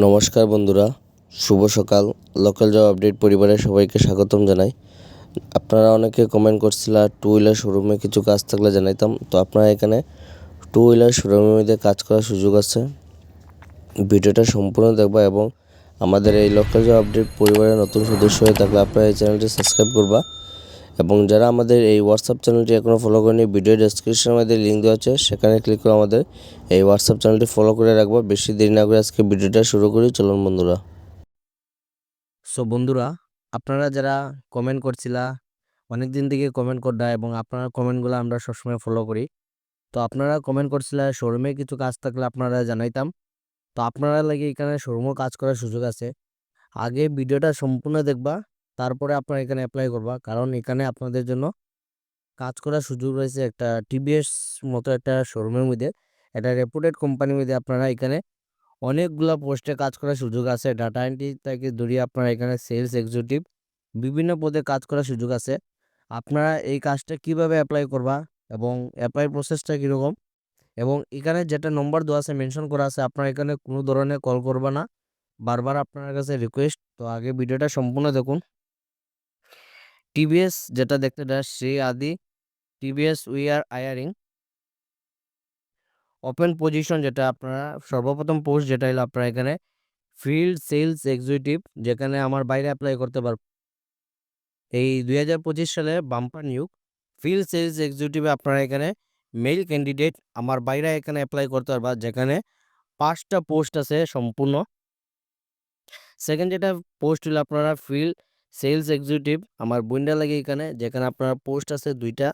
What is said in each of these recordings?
নমস্কার বন্ধুরা, শুভ সকাল। লোকাল জব আপডেট পরিবারের সবাইকে স্বাগতম জানাই। আপনারা অনেকে কমেন্ট করছিলা টু হুইলার শোরুমে কিছু কাজ থাকলে জানাইতাম। তো আপনারা এখানে টু হুইলার শোরুমের মধ্যে কাজ করার সুযোগ আছে। ভিডিওটা সম্পূর্ণ দেখবা এবং আমাদের এই লোকাল জব আপডেট পরিবারের নতুন সদস্য হয়ে থাকলে আপনারা এই চ্যানেলটি সাবস্ক্রাইব করবা। এবং যারা আমাদের এই হোয়াটসঅ্যাপ চ্যানেলটি এখনও ফলো করেনি ভিডিও ডেসক্রিপশনের মধ্যে লিঙ্ক দেওয়া আছে, সেখানে ক্লিক করে আমাদের এই হোয়াটসঅ্যাপ চ্যানেলটি ফলো করে রাখব। বেশি দেরি না করে আজকে ভিডিওটা শুরু করি, চলুন বন্ধুরা। সো বন্ধুরা, আপনারা যারা কমেন্ট করছিলা অনেক দিন থেকে কমেন্ট করডা এবং আপনার কমেন্টগুলো আমরা সবসময় ফলো করি। তো আপনারা কমেন্ট করছিলা শোরুমে কিছু কাজ থাকলে আপনারা জানাইতাম। তো আপনারা লাগে এখানে শোরুমও কাজ করার সুযোগ আছে। আগে ভিডিওটা সম্পূর্ণ দেখবা তারপরে আপনারা এখানে অ্যাপ্লাই করবা। কারণ এখানে আপনাদের জন্য কাজ করার সুযোগ রয়েছে একটা টিভিএস মতো একটা শোরুমের মধ্যে। একটা রেপুটেড কোম্পানির মধ্যে আপনারা এখানে অনেকগুলা পোস্টে কাজ করার সুযোগ আছে। ডাটা এন্ট্রি থেকে ধরিয়ে আপনারা এখানে সেলস এক্সিকিউটিভ বিভিন্ন পদে কাজ করার সুযোগ আছে। আপনারা এই কাজটা কীভাবে অ্যাপ্লাই করবা এবং অ্যাপ্লাই প্রসেসটা কীরকম? এবং এখানে যেটা নম্বর দেওয়া আছে মেনশন করা আছে, আপনারা এখানে কোনো ধরনের কল করবা না। বারবার আপনার কাছে রিকোয়েস্ট তো আগে ভিডিওটা সম্পূর্ণ দেখুন। টিভিএস যেটা দেখতে দেয় Shri Adi TVS we are hiring open position যেটা আপনারা, সর্বপ্রথম পোস্ট যেটা হলো আপনারা এখানে ফিল্ড সেলস এক্সিকিউটিভ যেখানে আমার বাইরে অ্যাপ্লাই করতে পারব। এই দুই হাজার পঁচিশ সালে বাম্পার নিয়োগ ফিল্ড সেলস এক্সিকিউটিভে আপনারা এখানে মেল ক্যান্ডিডেট আমার বাইরে এখানে অ্যাপ্লাই করতে পারবা, যেখানে পাঁচটা পোস্ট আছে সম্পূর্ণ। সেকেন্ড যেটা পোস্ট হলো আপনারা ফিল্ড সেলস এক্সিকিউটিভ আমার বইন্ডা লাগে এখানে, যেখানে আপনার পোস্ট আছে দুইটা।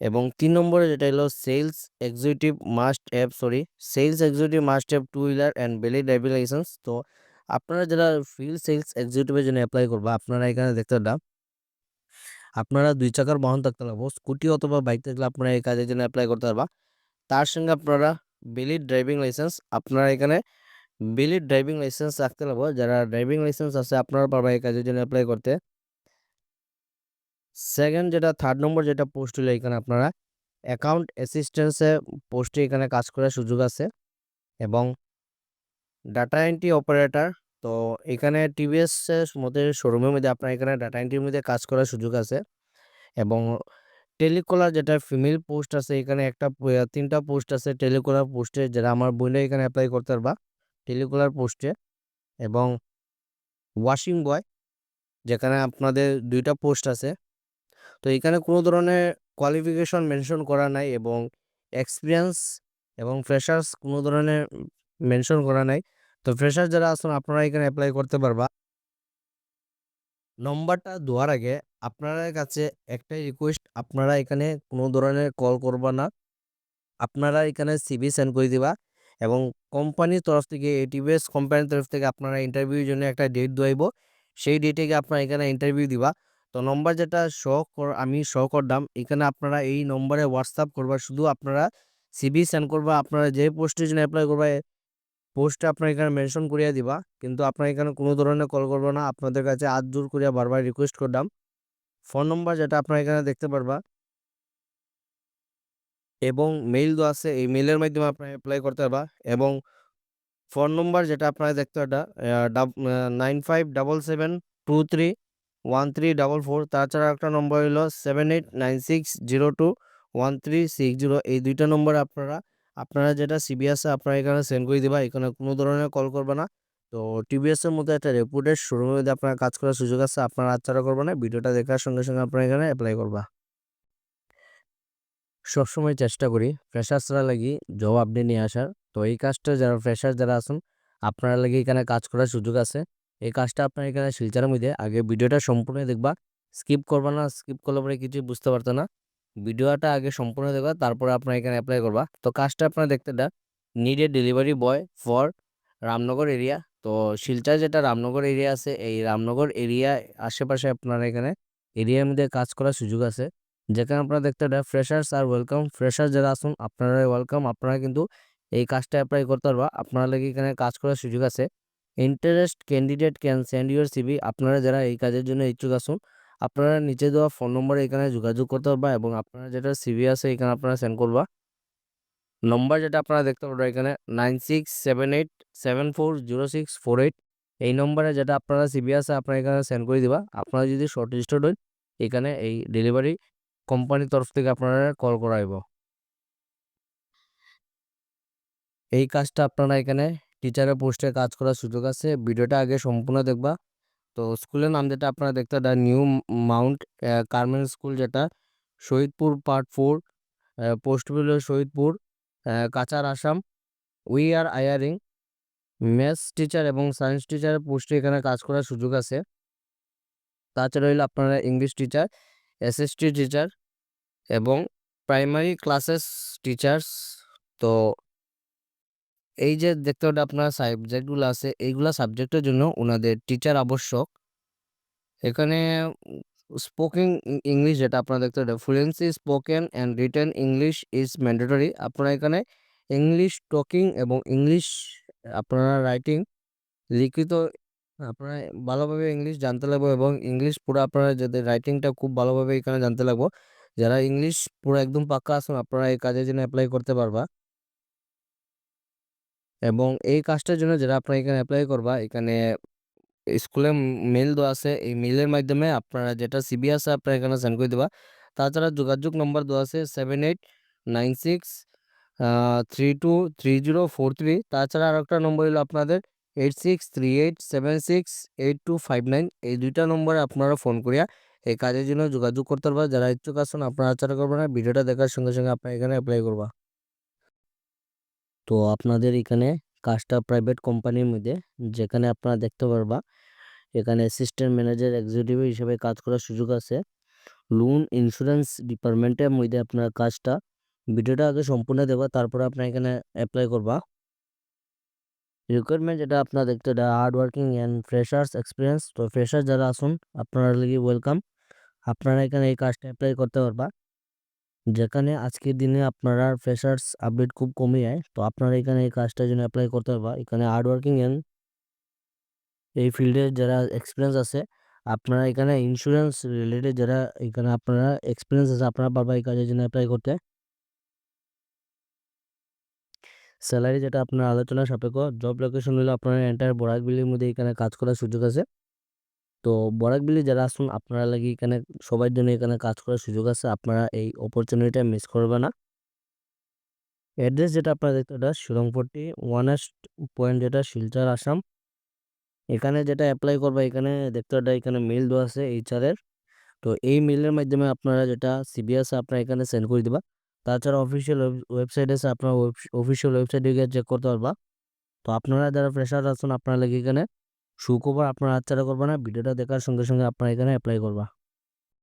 এবং তিন নম্বরে যেটা হলো sales executive must have sorry sales executive must have two wheeler and valid driving licence তো আপনারা যারা ফিল্ড সেলস এক্সিকিউটিভের জন্য অ্যাপ্লাই করবা, আপনারা এখানে দেখতে পারবা, আপনারা দুই চাকার বাহন থাকতে পারব, স্কুটি অথবা বাইক থাকলে আপনারা এই কাজের জন্য অ্যাপ্লাই করতে পারবা। তার সঙ্গে আপনারা ভ্যালিড ড্রাইভিং লাইসেন্স আপনারা এখানে ভ্যালিড ড্রাইভিং লাইসেন্স রাখতে পারব। যারা ড্রাইভিং লাইসেন্স আছে, আপনারা পারবা এই কাজের জন্য অ্যাপ্লাই করতে। সেকেন্ড যেটা থার্ড নম্বর যেটা পোস্ট হলো এখানে আপনারা অ্যাকাউন্ট অ্যাসিস্ট্যান্সে পোস্টে এখানে কাজ করার সুযোগ আছে। এবং ডাটা এন্ট্রি অপারেটর তো এখানে টিভিএস মধ্যে শোরুমের মধ্যে আপনার এখানে ডাটা এন্ট্রির মধ্যে কাজ করার সুযোগ আছে। এবং টেলিকলার যেটা ফিমেল পোস্ট আছে, এখানে একটা, তিনটা পোস্ট আছে টেলিকলার পোস্টে যারা আমার বোনে এখানে অ্যাপ্লাই করতে পারবা। টেলিকলার পোস্টে এবং ওয়াশিং বয়, যেখানে আপনাদের দুইটা পোস্ট আছে। তো এখানে কোনো ধরনের কোয়ালিফিকেশন মেনশন করা নাই এবং এক্সপিরিয়েন্স এবং ফ্রেশার্স কোনো ধরনের মেনশন করা নাই। তো ফ্রেশার যারা আসুন আপনারা এখানে অ্যাপ্লাই করতে পারবা। নম্বরটা দেওয়ার আগে আপনার কাছে একটাই রিকোয়েস্ট আপনারা এখানে কোনো ধরনের কল করবা না। আপনারা এখানে সিভি সেন্ড করে দিবা। এবং কোম্পানির তরফ থেকে এটিভিএস কোম্পানির তরফ থেকে আপনারা ইন্টারভিউর জন্য একটা ডেট দেওয়াইব। সেই ডেটে গিয়ে আপনারা এখানে ইন্টারভিউ দিবা। তো নম্বর যেটা শো আমি শো করলাম এখানে আপনারা এই নম্বরে হোয়াটসঅ্যাপ করবা, শুধু আপনারা সিভি সেন্ড করবা, আপনারা যে পোস্টের জন্য অ্যাপ্লাই করবা পোস্টে আপনার এখানে মেনশন করিয়া দিবা। কিন্তু আপনার এখানে কোনো ধরনের কল করব না, আপনাদের কাছে আজ জোর করিয়া বারবার রিকোয়েস্ট করলাম ফোন নম্বর যেটা আপনার এখানে দেখতে পারবা এবং মেইল দেওয়া আছে, এই মেইলের মাধ্যমে আপনার অ্যাপ্লাই করতে পারবা এবং ফোন নম্বর যেটা আপনারা দেখতে পারবা nine five double seven two three one three double four তাছাড়া একটা নম্বর হলো seven eight nine six zero two one three six zero এই দুইটা নম্বরে আপনারা আপনারা যেটা সিবিএসে আপনারা এখানে সেন্ড করে দিবা, এখানে কোনো ধরনের কল করবে না। তো টিভিএস এর মধ্যে একটা রেপুটেড শোরুমের মধ্যে আপনারা কাজ করার সুযোগ আছে, আপনারা আচ্ছারা করবে না, ভিডিওটা দেখার সঙ্গে সঙ্গে আপনারা এখানে অ্যাপ্লাই করবা। সবসময় চেষ্টা করি ফ্রেশার্সরা লাগি জব আপডেট নিয়ে আসার। তো এই কাজটা যারা ফ্রেশার যারা আছেন, আপনারা লাগি এখানে কাজ করার সুযোগ আছে। এই কাজটা আপনার এখানে শিলচারের মধ্যে, আগে ভিডিওটা সম্পূর্ণ দেখবা। স্কিপ করবা না স্কিপ করলে পরে কিছুই বুঝতে পারতো না। ভিডিওটা আগে সম্পূর্ণ দেখবা, তারপরে আপনার এখানে অ্যাপ্লাই করবা। তো কাজটা আপনারা দেখতে the a delivery boy for Ramnagar area তো শিলচর যেটা রামনগর এরিয়া আছে, এই রামনগর এরিয়া আশেপাশে আপনারা এখানে এরিয়ার মধ্যে কাজ করার সুযোগ আছে। যেখানে আপনারা দেখতে দা ফ্রেশার্স আর ওয়েলকাম ফ্রেশার যারা আসুন আপনারা ওয়েলকাম আপনারা কিন্তু এই কাজটা অ্যাপ্লাই করতে পারবা। আপনারা লাগে এখানে কাজ করার সুযোগ আছে। Interest candidate can send your CV আপনারা যারা এই কাজের জন্য ইচ্ছুক আসুন, আপনারা নিচে দেওয়া ফোন নম্বরে এখানে যোগাযোগ করতে পারবা এবং আপনারা যেটা সিভি আছে এখানে আপনারা সেন্ড করবা। নম্বর যেটা আপনারা দেখতে পারবেন এখানে nine six seven eight seven four zero six four eight এই নম্বরে যেটা আপনারা সিবিএসে আপনারা এখানে সেন্ড করে দিবা। আপনারা যদি শর্ট লিস্টেড হন, এখানে এই ডেলিভারি কোম্পানির তরফ থেকে আপনারা কল করাইব। এই কাজটা আপনারা এখানে টিচারের পোস্টে কাজ করার সুযোগ আছে। ভিডিওটা আগে সম্পূর্ণ দেখবা। তো স্কুলের নাম যেটা আপনারা দেখতে the new Mount Carmel school যেটা শহীদপুর পার্ট ফোর পোস্ট হলো Shahidpur Cachar Assam we are hiring maths teacher এবং সায়েন্স টিচারের পোস্টে এখানে কাজ করার সুযোগ আছে। তাছাড়া হইল আপনারা ইংলিশ টিচার এসএসটি টিচার এবং প্রাইমারি ক্লাসেস টিচার্স তো এই যে দেখতে পাবেন আপনার সাবজেক্টগুলো আছে, এইগুলা সাবজেক্টের জন্য ওনাদের টিচার আবশ্যক। এখানে স্পোকেন ইংলিশ যেটা আপনারা দেখতে পাবেন fluency spoken and written English is mandatory আপনারা এখানে ইংলিশ টকিং এবং ইংলিশ আপনারা রাইটিং লিখিত, আপনারা ভালোভাবে ইংলিশ জানতে লাগবে এবং ইংলিশ পুরো আপনারা যাদের রাইটিংটা খুব ভালোভাবে এখানে জানতে লাগবো যারা ইংলিশ পুরো একদম পাক্কা আছেন, আপনারা এই কাজের জন্য অ্যাপ্লাই করতে পারবা। এবং এই কাজটার জন্য যারা আপনারা এখানে অ্যাপ্লাই করবা, এখানে স্কুলে মেল দেওয়া আছে, এই মেলের মাধ্যমে আপনারা যেটা সিবি আছে আপনারা এখানে সেন্ড করে দেবা। তাছাড়া যোগাযোগ নম্বর দেওয়া আছে seven eight nine six three two three zero four three তাছাড়া আর একটা নম্বর হলো আপনাদের eight six three eight seven six eight two five nine এই দুইটা নম্বরে আপনারা ফোন করিয়া এই কাজের জন্য যোগাযোগ করতে পারবা। যারা ইচ্ছুক আছেন, আপনারা আচার করবেন না, ভিডিওটা দেখার সঙ্গে সঙ্গে আপনারা এখানে অ্যাপ্লাই করবা। তো আপনাদের এখানে কাজটা প্রাইভেট কোম্পানির মধ্যে, যেখানে আপনারা দেখতে পারবা, এখানে অ্যাসিস্ট্যান্ট ম্যানেজার এক্সিকিউটিভ হিসেবে কাজ করার সুযোগ আছে। লোন ইন্স্যুরেন্স ডিপার্টমেন্টের মধ্যে আপনার কাজটা, ভিডিওটা আগে সম্পূর্ণ দেবা তারপরে আপনার এখানে অ্যাপ্লাই করবা। রিকোয়ারমেন্ট আপনার দেখতে hard working and freshers experience তো ফ্রেশার যারা আসুন, আপনারা লাগি ওয়েলকাম আপনারা এখানে এই কাজটা অ্যাপ্লাই করতে পারবা। যেখানে আজকের দিনে আপনারা ফ্রেশার্স আপডেট খুব কমে যায় তো আপনারা এখানে এই কাজটার জন্য অ্যাপ্লাই করতে পারবা। এখানে হার্ড ওয়ার্কিং অ্যান্ড এই ফিল্ডে যারা এক্সপিরিয়েন্স আছে, আপনারা এখানে ইন্স্যুরেন্স রিলেটেড যারা এখানে আপনারা এক্সপিরিয়েন্স আছে, আপনারা পারবা এই কাজের জন্য অ্যাপ্লাই করতে। স্যালারি যেটা আপনার আলোচনা সাপেক্ষ, জব লোকেশন হলো আপনারা এন্টার বরাকবিলির মধ্যে এখানে কাজ করার সুযোগ আছে। তো বরাকবিলি যারা আসুন আপনারা লাগি এখানে সবার জন্য এখানে কাজ করার সুযোগ আছে, আপনারা এই অপরচুনিটিটা মিস করবে না। অ্যাড্রেস যেটা আপনারা দেখতে এটা শিলংপট্টি ওয়ানেস্ট পয়েন্ট যেটা শিলচর, আসাম। এখানে যেটা অ্যাপ্লাই করবে, এখানে দেখতে পাটা এখানে মেল দেওয়া আছে এইচআরের তো এই মেলের মাধ্যমে আপনারা যেটা সিবিএস আপনারা এখানে সেন্ড করে দিবা। তাছাড়া অফিসিয়াল ওয়েবসাইট আছে আপনার অফিসিয়াল ওয়েবসাইটে গিয়ে চেক করতে পারবা। তো আপনারা যারা ফ্রেশার আছেন, আপনারা লাগে এখানে সুখবর আপনারা হাতছাড়া করবেন না, ভিডিওটা দেখার সঙ্গে সঙ্গে আপনারা এখানে অ্যাপ্লাই করবা।